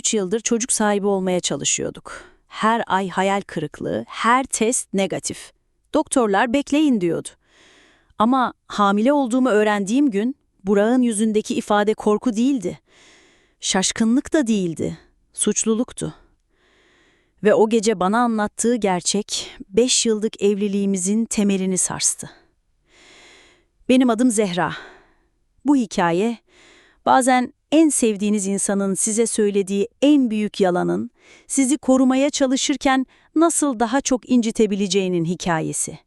Üç yıldır çocuk sahibi olmaya çalışıyorduk. Her ay hayal kırıklığı, her test negatif. Doktorlar bekleyin diyordu. Ama hamile olduğumu öğrendiğim gün Burak'ın yüzündeki ifade korku değildi. Şaşkınlık da değildi, suçluluktu. Ve o gece bana anlattığı gerçek, beş yıllık evliliğimizin temelini sarstı. Benim adım Zehra. Bu hikaye, bazen en sevdiğiniz insanın size söylediği en büyük yalanın, sizi korumaya çalışırken nasıl daha çok incitebileceğinin hikayesi.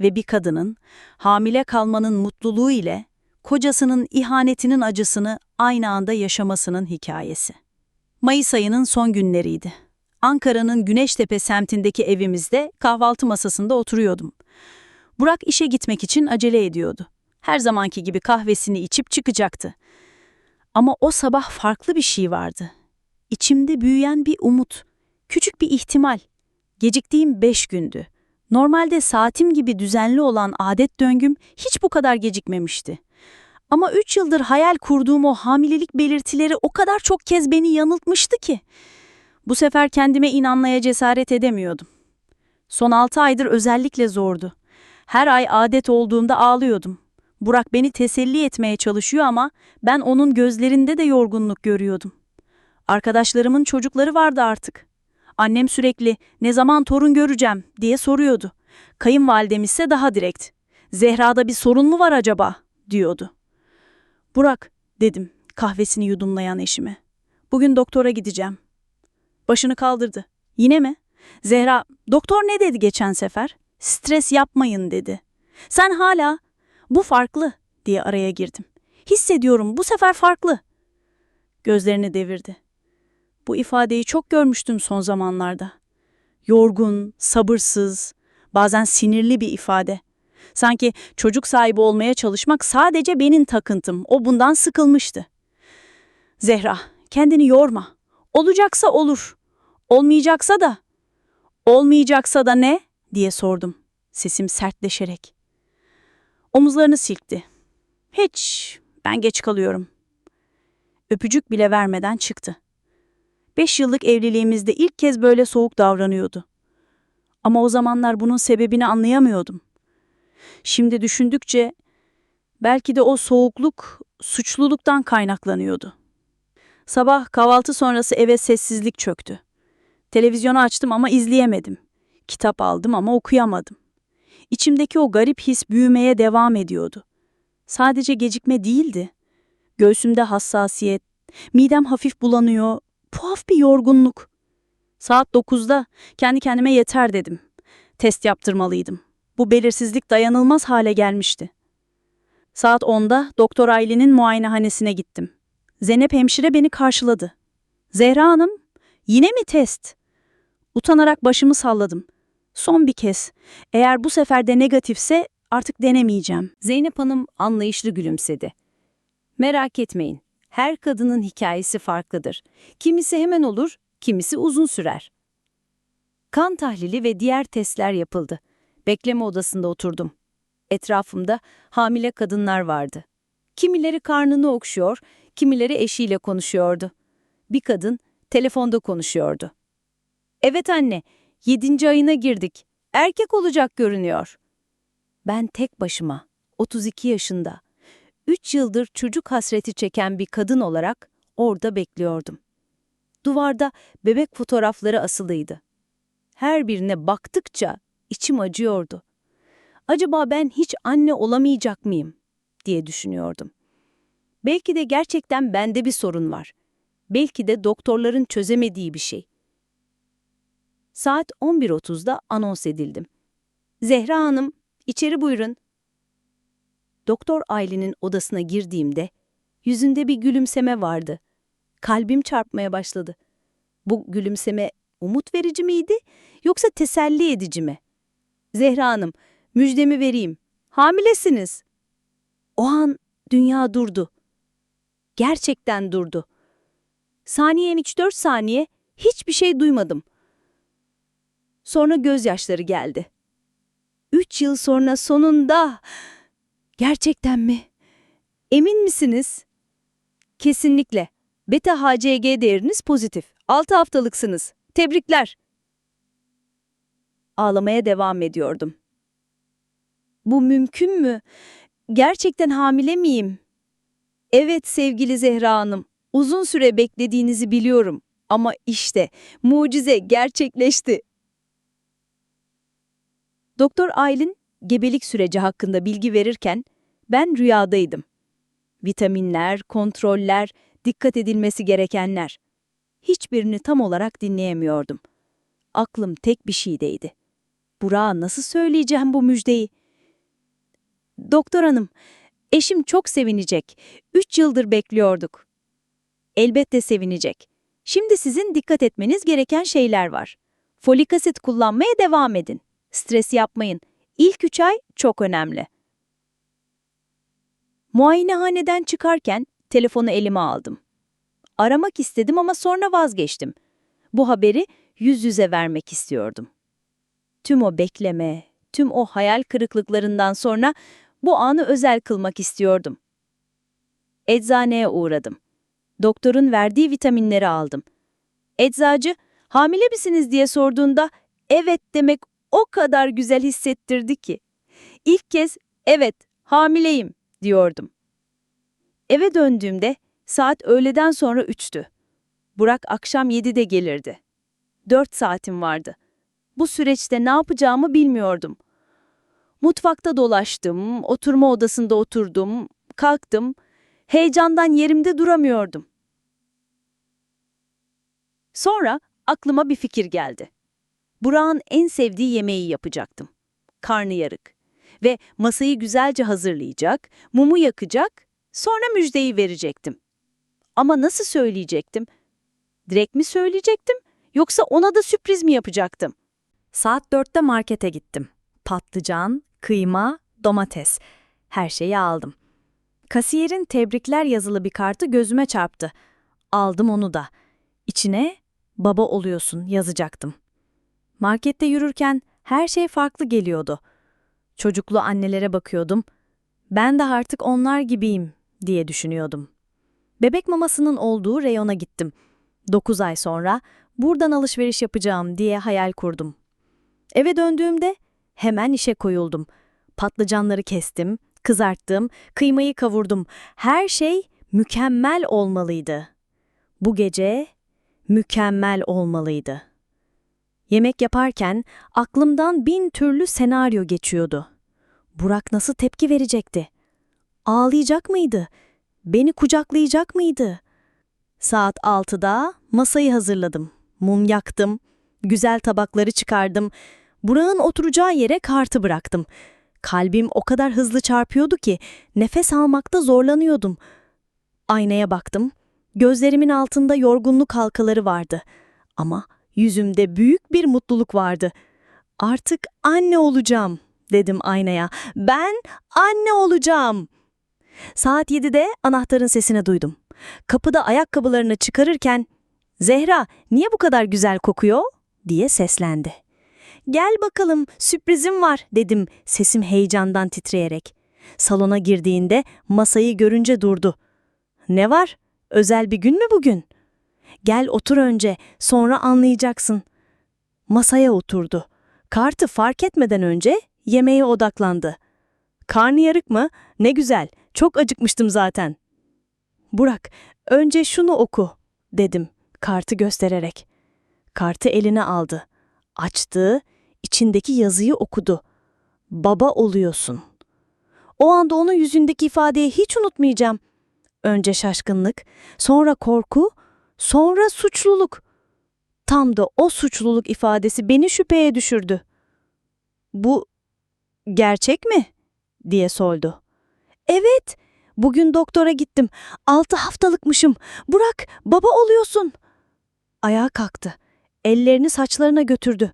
Ve bir kadının, hamile kalmanın mutluluğu ile, kocasının ihanetinin acısını aynı anda yaşamasının hikayesi. Mayıs ayının son günleriydi. Ankara'nın Güneştepe semtindeki evimizde kahvaltı masasında oturuyordum. Burak işe gitmek için acele ediyordu. Her zamanki gibi kahvesini içip çıkacaktı. Ama o sabah farklı bir şey vardı. İçimde büyüyen bir umut, küçük bir ihtimal. Geciktiğim beş gündü. Normalde saatim gibi düzenli olan adet döngüm hiç bu kadar gecikmemişti. Ama üç yıldır hayal kurduğum o hamilelik belirtileri o kadar çok kez beni yanıltmıştı ki. Bu sefer kendime inanmaya cesaret edemiyordum. Son altı aydır özellikle zordu. Her ay adet olduğumda ağlıyordum. Burak beni teselli etmeye çalışıyor ama ben onun gözlerinde de yorgunluk görüyordum. Arkadaşlarımın çocukları vardı artık. Annem sürekli ne zaman torun göreceğim diye soruyordu. Kayınvalidem ise daha direkt. Zehra'da bir sorun mu var acaba diyordu. Burak dedim kahvesini yudumlayan eşime. Bugün doktora gideceğim. Başını kaldırdı. Yine mi? Zehra, doktor ne dedi geçen sefer? Stres yapmayın dedi. Sen hala, bu farklı diye araya girdim. Hissediyorum bu sefer farklı. Gözlerini devirdi. Bu ifadeyi çok görmüştüm son zamanlarda. Yorgun, sabırsız, bazen sinirli bir ifade. Sanki çocuk sahibi olmaya çalışmak sadece benim takıntım. O bundan sıkılmıştı. Zehra, kendini yorma. Olacaksa olur. Olmayacaksa da. Olmayacaksa da ne? diye sordum. Sesim sertleşerek. Omuzlarını silkti. Hiç, ben geç kalıyorum. Öpücük bile vermeden çıktı. Beş yıllık evliliğimizde ilk kez böyle soğuk davranıyordu. Ama o zamanlar bunun sebebini anlayamıyordum. Şimdi düşündükçe belki de o soğukluk suçluluktan kaynaklanıyordu. Sabah kahvaltı sonrası eve sessizlik çöktü. Televizyonu açtım ama izleyemedim. Kitap aldım ama okuyamadım. İçimdeki o garip his büyümeye devam ediyordu. Sadece gecikme değildi. Göğsümde hassasiyet, midem hafif bulanıyor, tuhaf bir yorgunluk. Saat 9'da kendi kendime yeter dedim. Test yaptırmalıydım. Bu belirsizlik dayanılmaz hale gelmişti. Saat 10'da Doktor Aylin'in muayenehanesine gittim. Zeynep hemşire beni karşıladı. Zehra Hanım, yine mi test? Utanarak başımı salladım. Son bir kez. Eğer bu sefer de negatifse artık denemeyeceğim. Zeynep Hanım anlayışlı gülümsedi. Merak etmeyin, her kadının hikayesi farklıdır. Kimisi hemen olur, kimisi uzun sürer. Kan tahlili ve diğer testler yapıldı. Bekleme odasında oturdum. Etrafımda hamile kadınlar vardı. Kimileri karnını okşuyor, kimileri eşiyle konuşuyordu. Bir kadın telefonda konuşuyordu. Evet anne, yedinci ayına girdik. Erkek olacak görünüyor. Ben tek başıma, 32 yaşında, 3 yıldır çocuk hasreti çeken bir kadın olarak orada bekliyordum. Duvarda bebek fotoğrafları asılıydı. Her birine baktıkça içim acıyordu. Acaba ben hiç anne olamayacak mıyım diye düşünüyordum. Belki de gerçekten bende bir sorun var. Belki de doktorların çözemediği bir şey. Saat 11.30'da anons edildim. Zehra Hanım, içeri buyurun. Doktor Aylin'in odasına girdiğimde yüzünde bir gülümseme vardı. Kalbim çarpmaya başladı. Bu gülümseme umut verici miydi yoksa teselli edici mi? Zehra Hanım, müjdemi vereyim. Hamilesiniz. O an dünya durdu. Gerçekten durdu. Saniyen 3-4 saniye hiçbir şey duymadım. Sonra gözyaşları geldi. Üç yıl sonra sonunda... Gerçekten mi? Emin misiniz? Kesinlikle. Beta HCG değeriniz pozitif. 6 haftalıksınız. Tebrikler. Ağlamaya devam ediyordum. Bu mümkün mü? Gerçekten hamile miyim? Evet sevgili Zehra Hanım. Uzun süre beklediğinizi biliyorum. Ama işte mucize gerçekleşti. Doktor Aylin gebelik süreci hakkında bilgi verirken ben rüyadaydım. Vitaminler, kontroller, dikkat edilmesi gerekenler. Hiçbirini tam olarak dinleyemiyordum. Aklım tek bir şeydeydi. Burak'a nasıl söyleyeceğim bu müjdeyi? Doktor hanım, eşim çok sevinecek. Üç yıldır bekliyorduk. Elbette sevinecek. Şimdi sizin dikkat etmeniz gereken şeyler var. Folik asit kullanmaya devam edin. Stres yapmayın. İlk üç ay çok önemli. Muayenehaneden çıkarken telefonu elime aldım. Aramak istedim ama sonra vazgeçtim. Bu haberi yüz yüze vermek istiyordum. Tüm o bekleme, tüm o hayal kırıklıklarından sonra bu anı özel kılmak istiyordum. Eczaneye uğradım. Doktorun verdiği vitaminleri aldım. Eczacı, hamile misiniz diye sorduğunda evet demek o kadar güzel hissettirdi ki. İlk kez evet hamileyim diyordum. Eve döndüğümde saat öğleden sonra üçtü. Burak akşam 7'de gelirdi. Dört saatim vardı. Bu süreçte ne yapacağımı bilmiyordum. Mutfakta dolaştım, oturma odasında oturdum, kalktım. Heyecandan yerimde duramıyordum. Sonra aklıma bir fikir geldi. Burak'ın en sevdiği yemeği yapacaktım. Karnıyarık. Ve masayı güzelce hazırlayacak, mumu yakacak, sonra müjdeyi verecektim. Ama nasıl söyleyecektim? Direkt mi söyleyecektim yoksa ona da sürpriz mi yapacaktım? Saat dörtte markete gittim. Patlıcan, kıyma, domates. Her şeyi aldım. Kasiyerin tebrikler yazılı bir kartı gözüme çarptı. Aldım onu da. İçine baba oluyorsun yazacaktım. Markette yürürken her şey farklı geliyordu. Çocuklu annelere bakıyordum. Ben de artık onlar gibiyim diye düşünüyordum. Bebek mamasının olduğu reyona gittim. 9 ay sonra buradan alışveriş yapacağım diye hayal kurdum. Eve döndüğümde hemen işe koyuldum. Patlıcanları kestim, kızarttım, kıymayı kavurdum. Her şey mükemmel olmalıydı. Bu gece mükemmel olmalıydı. Yemek yaparken aklımdan bin türlü senaryo geçiyordu. Burak nasıl tepki verecekti? Ağlayacak mıydı? Beni kucaklayacak mıydı? Saat 6'da masayı hazırladım. Mum yaktım. Güzel tabakları çıkardım. Burak'ın oturacağı yere kartı bıraktım. Kalbim o kadar hızlı çarpıyordu ki nefes almakta zorlanıyordum. Aynaya baktım. Gözlerimin altında yorgunluk halkaları vardı. Ama yüzümde büyük bir mutluluk vardı. Artık anne olacağım dedim aynaya. Ben anne olacağım. Saat 7'de anahtarın sesini duydum. Kapıda ayakkabılarını çıkarırken Zehra niye bu kadar güzel kokuyor diye seslendi. Gel bakalım sürprizim var dedim sesim heyecandan titreyerek. Salona girdiğinde masayı görünce durdu. Ne var? Özel bir gün mü bugün? Gel otur önce sonra anlayacaksın. Masaya oturdu. Kartı fark etmeden önce yemeğe odaklandı. Karnıyarık mı? Ne güzel. Çok acıkmıştım zaten. Burak, önce şunu oku, dedim kartı göstererek. Kartı eline aldı. Açtı, içindeki yazıyı okudu. Baba oluyorsun. O anda onun yüzündeki ifadeyi hiç unutmayacağım. Önce şaşkınlık, sonra korku, sonra suçluluk. Tam da o suçluluk ifadesi beni şüpheye düşürdü. Bu gerçek mi? diye sordu. Evet, bugün doktora gittim. Altı haftalıkmışım. Burak, baba oluyorsun. Ayağa kalktı. Ellerini saçlarına götürdü.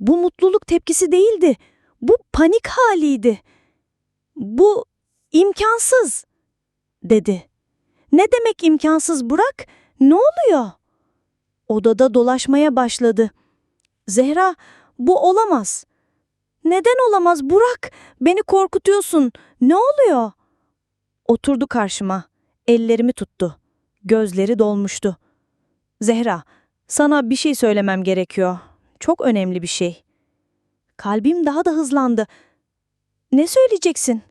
Bu mutluluk tepkisi değildi. Bu panik haliydi. Bu imkansız, dedi. Ne demek imkansız Burak? Ne oluyor? Odada dolaşmaya başladı. Zehra, bu olamaz. Neden olamaz Burak? Beni korkutuyorsun. Ne oluyor? Oturdu karşıma. Ellerimi tuttu. Gözleri dolmuştu. Zehra, sana bir şey söylemem gerekiyor. Çok önemli bir şey. Kalbim daha da hızlandı. Ne söyleyeceksin?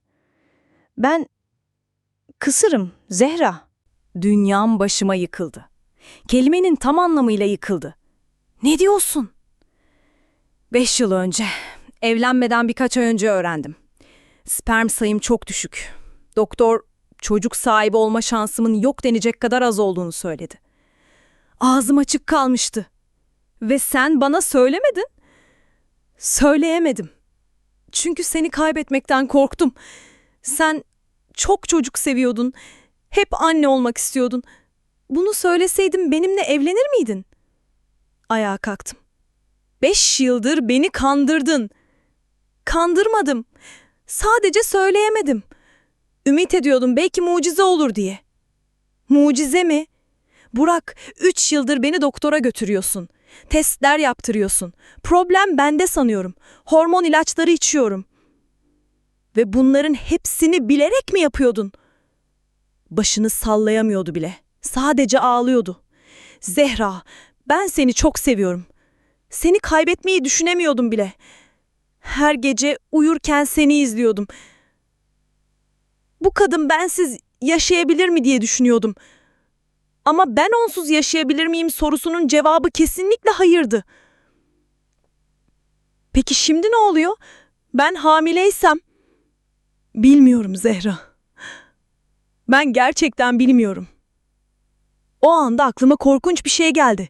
Ben kısırım Zehra. Dünyam başıma yıkıldı. Kelimenin tam anlamıyla yıkıldı. Ne diyorsun? Beş yıl önce, evlenmeden birkaç ay önce öğrendim. Sperm sayım çok düşük. Doktor, çocuk sahibi olma şansımın yok denecek kadar az olduğunu söyledi. Ağzım açık kalmıştı. Ve sen bana söylemedin. Söyleyemedim. Çünkü seni kaybetmekten korktum. Sen çok çocuk seviyordun. Hep anne olmak istiyordun. Bunu söyleseydim benimle evlenir miydin? Ayağa kalktım. Beş yıldır beni kandırdın. Kandırmadım. Sadece söyleyemedim. Ümit ediyordum belki mucize olur diye. Mucize mi? Burak, üç yıldır beni doktora götürüyorsun. Testler yaptırıyorsun. Problem bende sanıyorum. Hormon ilaçları içiyorum. Ve bunların hepsini bilerek mi yapıyordun? Başını sallayamıyordu bile. Sadece ağlıyordu. Zehra, ben seni çok seviyorum. Seni kaybetmeyi düşünemiyordum bile. Her gece uyurken seni izliyordum. Bu kadın bensiz yaşayabilir mi diye düşünüyordum. Ama ben onsuz yaşayabilir miyim sorusunun cevabı kesinlikle hayırdı. Peki şimdi ne oluyor? Ben hamileysem? Bilmiyorum Zehra. Ben gerçekten bilmiyorum. O anda aklıma korkunç bir şey geldi.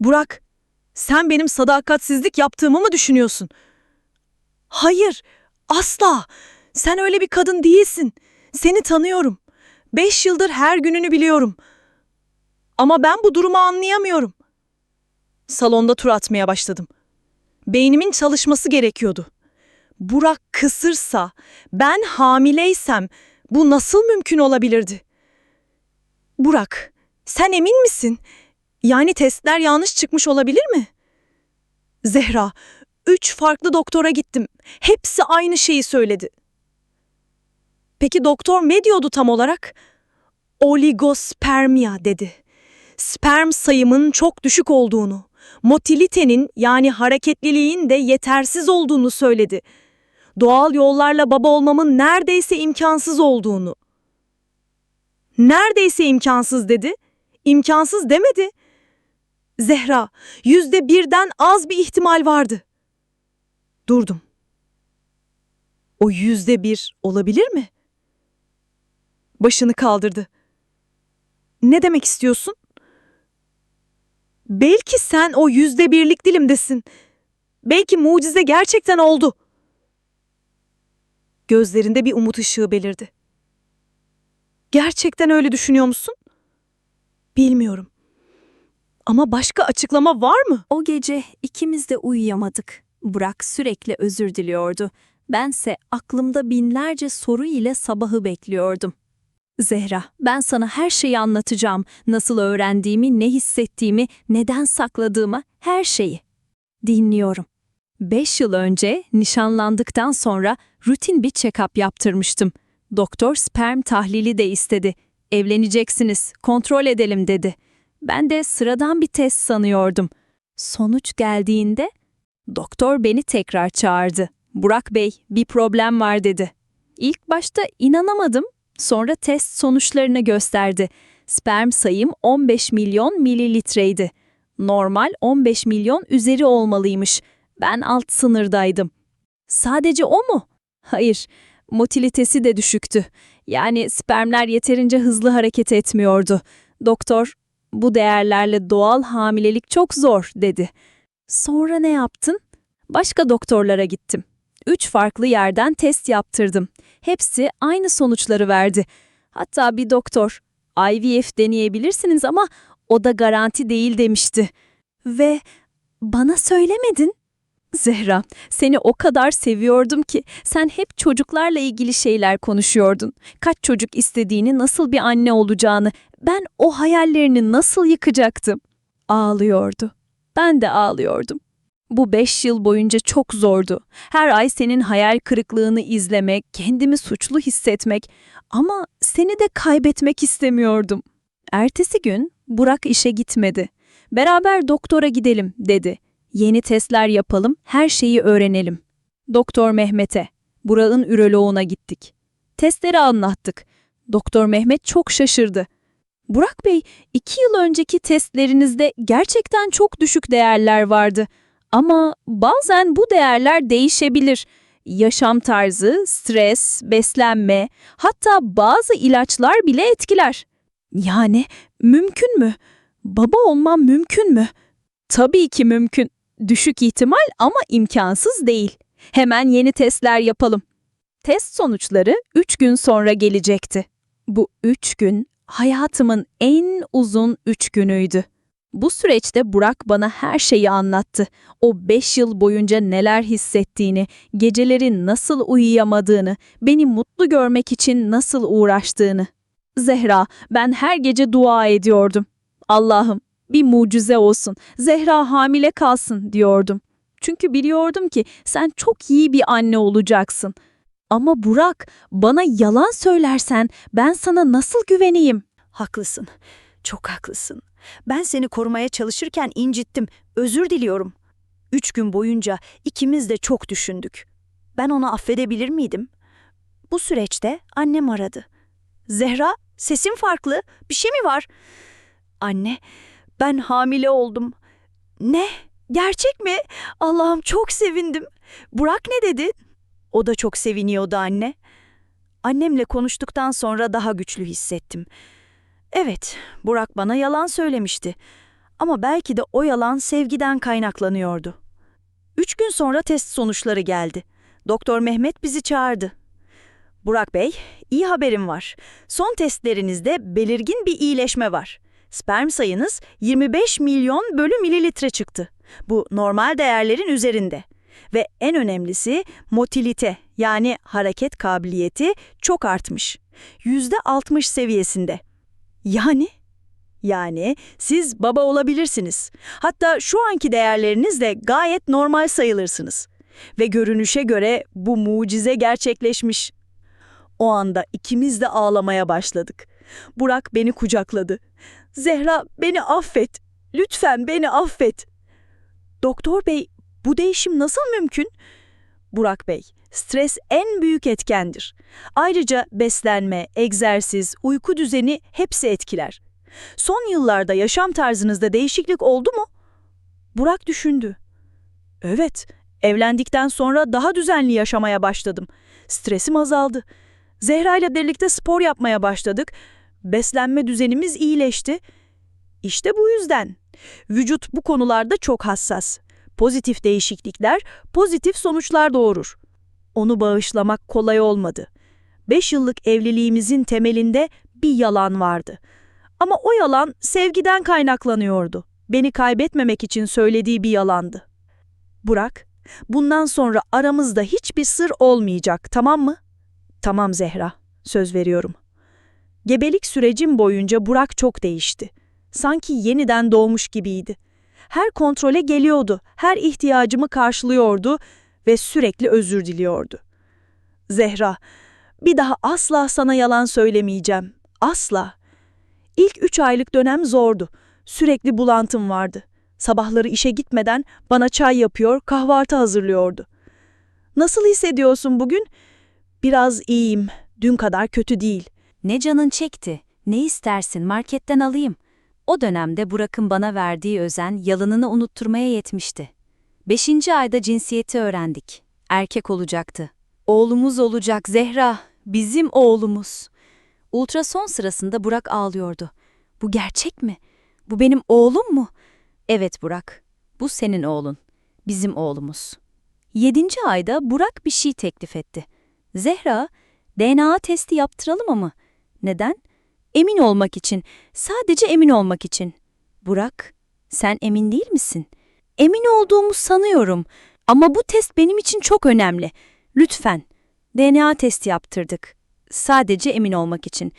Burak, sen benim sadakatsizlik yaptığımı mı düşünüyorsun? Hayır, asla. Sen öyle bir kadın değilsin. Seni tanıyorum. Beş yıldır her gününü biliyorum. Ama ben bu durumu anlayamıyorum. Salonda tur atmaya başladım. Beynimin çalışması gerekiyordu. Burak kısırsa, ben hamileysem bu nasıl mümkün olabilirdi? Burak, sen emin misin? Yani testler yanlış çıkmış olabilir mi? Zehra, üç farklı doktora gittim. Hepsi aynı şeyi söyledi. Peki doktor ne diyordu tam olarak? Oligospermia dedi. Sperm sayımın çok düşük olduğunu, motilitenin yani hareketliliğin de yetersiz olduğunu söyledi. Doğal yollarla baba olmamın neredeyse imkansız olduğunu. Neredeyse imkansız dedi. İmkansız demedi. Zehra, yüzde birden az bir ihtimal vardı. Durdum. O yüzde bir olabilir mi? Başını kaldırdı. Ne demek istiyorsun? Belki sen o yüzde birlik dilimdesin. Belki mucize gerçekten oldu. Gözlerinde bir umut ışığı belirdi. Gerçekten öyle düşünüyor musun? Bilmiyorum. Ama başka açıklama var mı? O gece ikimiz de uyuyamadık. Burak sürekli özür diliyordu. Bense aklımda binlerce soru ile sabahı bekliyordum. Zehra, ben sana her şeyi anlatacağım. Nasıl öğrendiğimi, ne hissettiğimi, neden sakladığımı, her şeyi. Dinliyorum. Beş yıl önce nişanlandıktan sonra rutin bir check-up yaptırmıştım. Doktor sperm tahlili de istedi. Evleneceksiniz, kontrol edelim dedi. Ben de sıradan bir test sanıyordum. Sonuç geldiğinde doktor beni tekrar çağırdı. Burak Bey, bir problem var dedi. İlk başta inanamadım. Sonra test sonuçlarını gösterdi. Sperm sayım 15 milyon mililitreydi. Normal 15 milyon üzeri olmalıymış. Ben alt sınırdaydım. Sadece o mu? Hayır, motilitesi de düşüktü. Yani spermler yeterince hızlı hareket etmiyordu. Doktor, bu değerlerle doğal hamilelik çok zor dedi. Sonra ne yaptın? Başka doktorlara gittim. Üç farklı yerden test yaptırdım. Hepsi aynı sonuçları verdi. Hatta bir doktor, IVF deneyebilirsiniz ama o da garanti değil demişti. Ve bana söylemedin. Zehra, seni o kadar seviyordum ki sen hep çocuklarla ilgili şeyler konuşuyordun. Kaç çocuk istediğini, nasıl bir anne olacağını, ben o hayallerini nasıl yıkacaktım? Ağlıyordu. Ben de ağlıyordum. Bu beş yıl boyunca çok zordu. Her ay senin hayal kırıklığını izlemek, kendimi suçlu hissetmek ama seni de kaybetmek istemiyordum. Ertesi gün Burak işe gitmedi. Beraber doktora gidelim dedi. Yeni testler yapalım, her şeyi öğrenelim. Doktor Mehmet'e, Burak'ın üroloğuna gittik. Testleri anlattık. Doktor Mehmet çok şaşırdı. Burak Bey, iki yıl önceki testlerinizde gerçekten çok düşük değerler vardı. Ama bazen bu değerler değişebilir. Yaşam tarzı, stres, beslenme, hatta bazı ilaçlar bile etkiler. Yani mümkün mü? Baba olmam mümkün mü? Tabii ki mümkün. Düşük ihtimal ama imkansız değil. Hemen yeni testler yapalım. Test sonuçları 3 gün sonra gelecekti. Bu 3 gün hayatımın en uzun 3 günüydü. Bu süreçte Burak bana her şeyi anlattı. O 5 yıl boyunca neler hissettiğini, geceleri nasıl uyuyamadığını, beni mutlu görmek için nasıl uğraştığını. Zehra, ben her gece dua ediyordum. Allah'ım bir mucize olsun, Zehra hamile kalsın diyordum. Çünkü biliyordum ki sen çok iyi bir anne olacaksın. Ama Burak, bana yalan söylersen ben sana nasıl güveneyim? Haklısın. Çok haklısın. Ben seni korumaya çalışırken incittim. Özür diliyorum. Üç gün boyunca ikimiz de çok düşündük. Ben onu affedebilir miydim? Bu süreçte annem aradı. Zehra, sesin farklı. Bir şey mi var? Anne, ben hamile oldum. Ne? Gerçek mi? Allah'ım çok sevindim. Burak ne dedi? O da çok seviniyordu anne. Annemle konuştuktan sonra daha güçlü hissettim. Evet, Burak bana yalan söylemişti. Ama belki de o yalan sevgiden kaynaklanıyordu. Üç gün sonra test sonuçları geldi. Doktor Mehmet bizi çağırdı. Burak Bey, iyi haberim var. Son testlerinizde belirgin bir iyileşme var. Sperm sayınız 25 milyon bölü mililitre çıktı. Bu normal değerlerin üzerinde. Ve en önemlisi motilite yani hareket kabiliyeti çok artmış. %60 seviyesinde. Yani? Yani siz baba olabilirsiniz. Hatta şu anki değerlerinizle gayet normal sayılırsınız. Ve görünüşe göre bu mucize gerçekleşmiş. O anda ikimiz de ağlamaya başladık. Burak beni kucakladı. Zehra beni affet. Lütfen beni affet. Doktor bey bu değişim nasıl mümkün? Burak Bey, stres en büyük etkendir. Ayrıca beslenme, egzersiz, uyku düzeni hepsi etkiler. Son yıllarda yaşam tarzınızda değişiklik oldu mu? Burak düşündü. Evet, evlendikten sonra daha düzenli yaşamaya başladım. Stresim azaldı. Zehra ile birlikte spor yapmaya başladık. Beslenme düzenimiz iyileşti. İşte bu yüzden. Vücut bu konularda çok hassas. Pozitif değişiklikler pozitif sonuçlar doğurur. Onu bağışlamak kolay olmadı. Beş yıllık evliliğimizin temelinde bir yalan vardı. Ama o yalan sevgiden kaynaklanıyordu. Beni kaybetmemek için söylediği bir yalandı. Burak, bundan sonra aramızda hiçbir sır olmayacak, tamam mı? Tamam Zehra, söz veriyorum. Gebelik sürecim boyunca Burak çok değişti. Sanki yeniden doğmuş gibiydi. Her kontrole geliyordu, her ihtiyacımı karşılıyordu ve sürekli özür diliyordu. Zehra, bir daha asla sana yalan söylemeyeceğim. Asla. İlk üç aylık dönem zordu. Sürekli bulantım vardı. Sabahları işe gitmeden bana çay yapıyor, kahvaltı hazırlıyordu. Nasıl hissediyorsun bugün? Biraz iyiyim. Dün kadar kötü değil. Ne canın çekti? Ne istersin marketten alayım? O dönemde Burak'ın bana verdiği özen yalanını unutturmaya yetmişti. Beşinci ayda cinsiyeti öğrendik. Erkek olacaktı. Oğlumuz olacak Zehra, bizim oğlumuz. Ultrason sırasında Burak ağlıyordu. Bu gerçek mi? Bu benim oğlum mu? Evet Burak, bu senin oğlun. Bizim oğlumuz. Yedinci ayda Burak bir şey teklif etti. Zehra, DNA testi yaptıralım mı? Neden? Emin olmak için, sadece emin olmak için. Burak, sen emin değil misin? Emin olduğumu sanıyorum ama bu test benim için çok önemli. Lütfen. DNA testi yaptırdık. Sadece emin olmak için.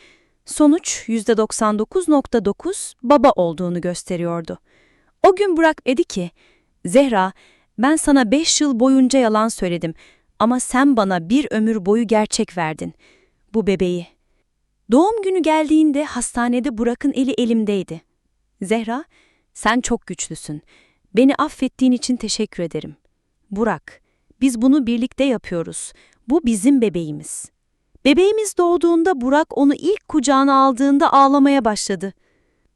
Sonuç %99.9 baba olduğunu gösteriyordu. O gün Burak dedi ki, Zehra, ben sana 5 yıl boyunca yalan söyledim ama sen bana bir ömür boyu gerçek verdin. Bu bebeği. Doğum günü geldiğinde hastanede Burak'ın eli elimdeydi. Zehra, sen çok güçlüsün. Beni affettiğin için teşekkür ederim. Burak, biz bunu birlikte yapıyoruz. Bu bizim bebeğimiz. Bebeğimiz doğduğunda Burak onu ilk kucağına aldığında ağlamaya başladı.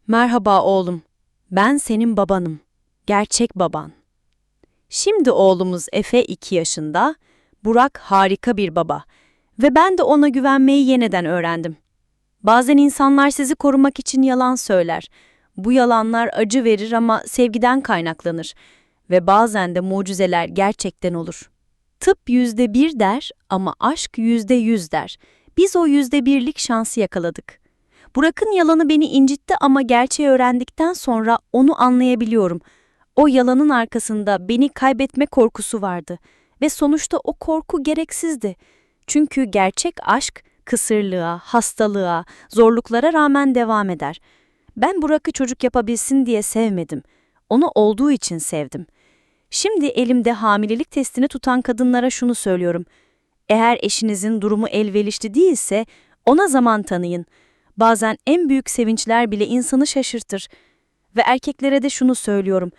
Merhaba oğlum. Ben senin babanım. Gerçek baban. Şimdi oğlumuz Efe 2 yaşında. Burak harika bir baba. Ve ben de ona güvenmeyi yeniden öğrendim. Bazen insanlar sizi korumak için yalan söyler. Bu yalanlar acı verir ama sevgiden kaynaklanır. Ve bazen de mucizeler gerçekten olur. Tıp yüzde bir der ama aşk yüzde yüz der. Biz o yüzde birlik şansı yakaladık. Burak'ın yalanı beni incitti ama gerçeği öğrendikten sonra onu anlayabiliyorum. O yalanın arkasında beni kaybetme korkusu vardı. Ve sonuçta o korku gereksizdi. Çünkü gerçek aşk kısırlığa, hastalığa, zorluklara rağmen devam eder. Ben Burak'ı çocuk yapabilsin diye sevmedim. Onu olduğu için sevdim. Şimdi elimde hamilelik testini tutan kadınlara şunu söylüyorum. Eğer eşinizin durumu elverişli değilse ona zaman tanıyın. Bazen en büyük sevinçler bile insanı şaşırtır. Ve erkeklere de şunu söylüyorum.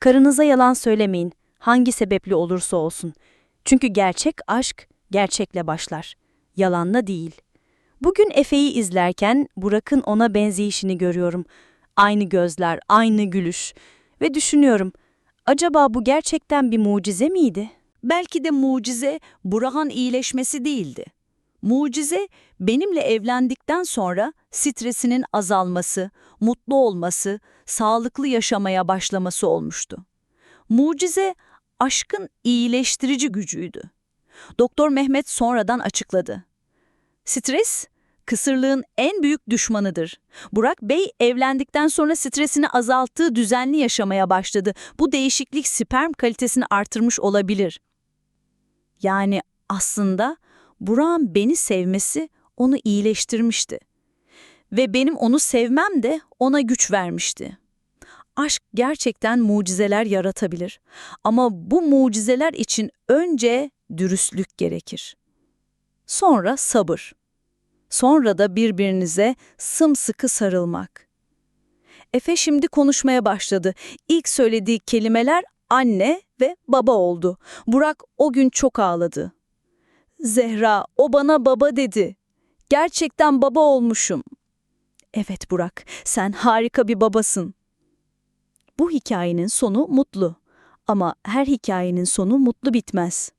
Karınıza yalan söylemeyin, hangi sebeple olursa olsun. Çünkü gerçek aşk gerçekle başlar, yalanla değil. Bugün Efe'yi izlerken Burak'ın ona benzeyişini görüyorum. Aynı gözler, aynı gülüş. Ve düşünüyorum, acaba bu gerçekten bir mucize miydi? Belki de mucize Burak'ın iyileşmesi değildi. Mucize benimle evlendikten sonra stresinin azalması, mutlu olması, sağlıklı yaşamaya başlaması olmuştu. Mucize aşkın iyileştirici gücüydü. Doktor Mehmet sonradan açıkladı. Stres, kısırlığın en büyük düşmanıdır. Burak Bey evlendikten sonra stresini azalttığı düzenli yaşamaya başladı. Bu değişiklik sperm kalitesini artırmış olabilir. Yani aslında Burak'ın beni sevmesi onu iyileştirmişti. Ve benim onu sevmem de ona güç vermişti. Aşk gerçekten mucizeler yaratabilir. Ama bu mucizeler için önce dürüstlük gerekir. Sonra sabır. Sonra da birbirinize sımsıkı sarılmak. Efe şimdi konuşmaya başladı. İlk söylediği kelimeler anne ve baba oldu. Burak o gün çok ağladı. Zehra, o bana baba dedi. Gerçekten baba olmuşum. Evet Burak, sen harika bir babasın. Bu hikayenin sonu mutlu. Ama her hikayenin sonu mutlu bitmez.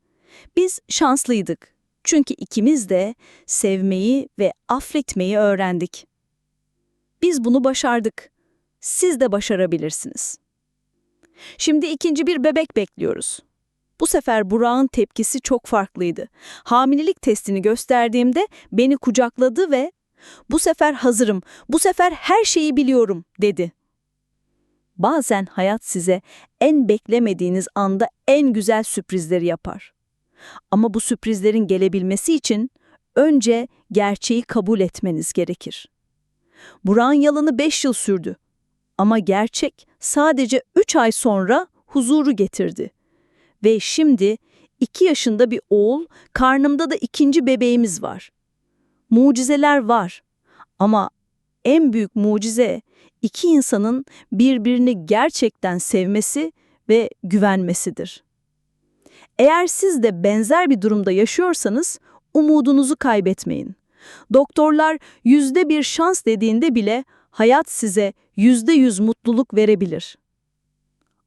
Biz şanslıydık. Çünkü ikimiz de sevmeyi ve affetmeyi öğrendik. Biz bunu başardık. Siz de başarabilirsiniz. Şimdi ikinci bir bebek bekliyoruz. Bu sefer Burak'ın tepkisi çok farklıydı. Hamilelik testini gösterdiğimde beni kucakladı ve "Bu sefer hazırım. Bu sefer her şeyi biliyorum." dedi. Bazen hayat size en beklemediğiniz anda en güzel sürprizleri yapar. Ama bu sürprizlerin gelebilmesi için önce gerçeği kabul etmeniz gerekir. Burak'ın yalanı 5 yıl sürdü. Ama gerçek sadece 3 ay sonra huzuru getirdi. Ve şimdi 2 yaşında bir oğul, karnımda da ikinci bebeğimiz var. Mucizeler var. Ama en büyük mucize iki insanın birbirini gerçekten sevmesi ve güvenmesidir. Eğer siz de benzer bir durumda yaşıyorsanız umudunuzu kaybetmeyin. Doktorlar yüzde bir şans dediğinde bile hayat size yüzde yüz mutluluk verebilir.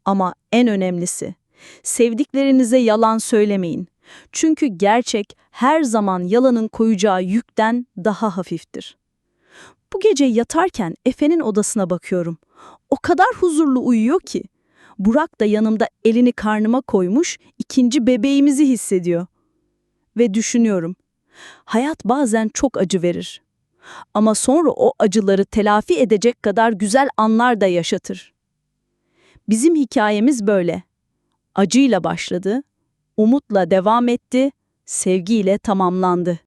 Ama en önemlisi, sevdiklerinize yalan söylemeyin. Çünkü gerçek her zaman yalanın koyacağı yükten daha hafiftir. Bu gece yatarken Efe'nin odasına bakıyorum. O kadar huzurlu uyuyor ki. Burak da yanımda elini karnıma koymuş, ikinci bebeğimizi hissediyor. Ve düşünüyorum. Hayat bazen çok acı verir. Ama sonra o acıları telafi edecek kadar güzel anlar da yaşatır. Bizim hikayemiz böyle. Acıyla başladı, umutla devam etti, sevgiyle tamamlandı.